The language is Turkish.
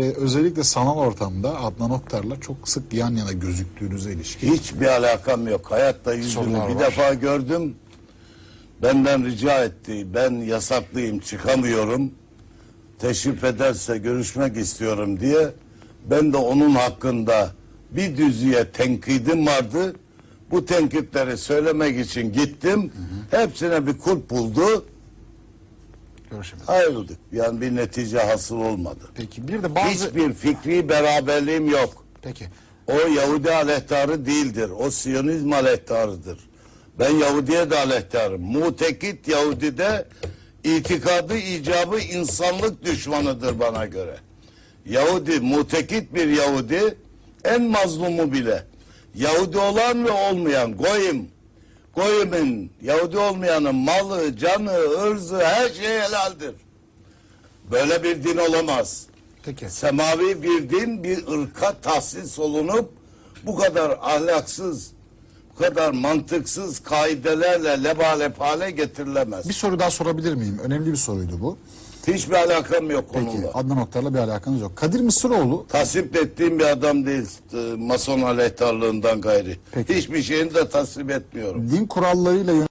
Ee, özellikle sanal ortamda Adnan Oktar'la çok sık yan yana gözüktüğünüze ilişkin. Hiçbir alakam yok. Hayatta yüzünü Sorular bir var. defa gördüm. Benden rica etti. Ben yasaklıyım, çıkamıyorum. Teşrif ederse görüşmek istiyorum diye. Ben de onun hakkında bir düzüye tenkidim vardı. Bu tenkitleri söylemek için gittim. Hepsine bir kulp buldu. Görüşemedik. Ayrıldık. Yani bir netice hasıl olmadı. Peki bir de bazı... Hiçbir fikri beraberliğim yok. Peki. O Yahudi aleyhtarı değildir. O Siyonizm aleyhtarıdır. Ben Yahudiye de aleyhtarım. Mutekit Yahudi de itikadı icabı insanlık düşmanıdır bana göre. Yahudi, mutekit bir Yahudi en mazlumu bile. Yahudi olan ve olmayan goyim. Goyimin, Yahudi olmayanın malı, canı, ırzı her şey helaldir. Böyle bir din olamaz. Peki. Semavi bir din bir ırka tahsis olunup bu kadar ahlaksız, bu kadar mantıksız kaidelerle lebalep hale getirilemez. Bir soru daha sorabilir miyim? Önemli bir soruydu bu. Hiçbir alakam yok Peki konuyla. Adnan Oktar'la bir alakanız yok. Kadir Mısıroğlu Tasvip ettiğim bir adam değil e, mason aleyhtarlığından gayri. Peki. Hiçbir şeyini de tasvip etmiyorum. din kurallarıyla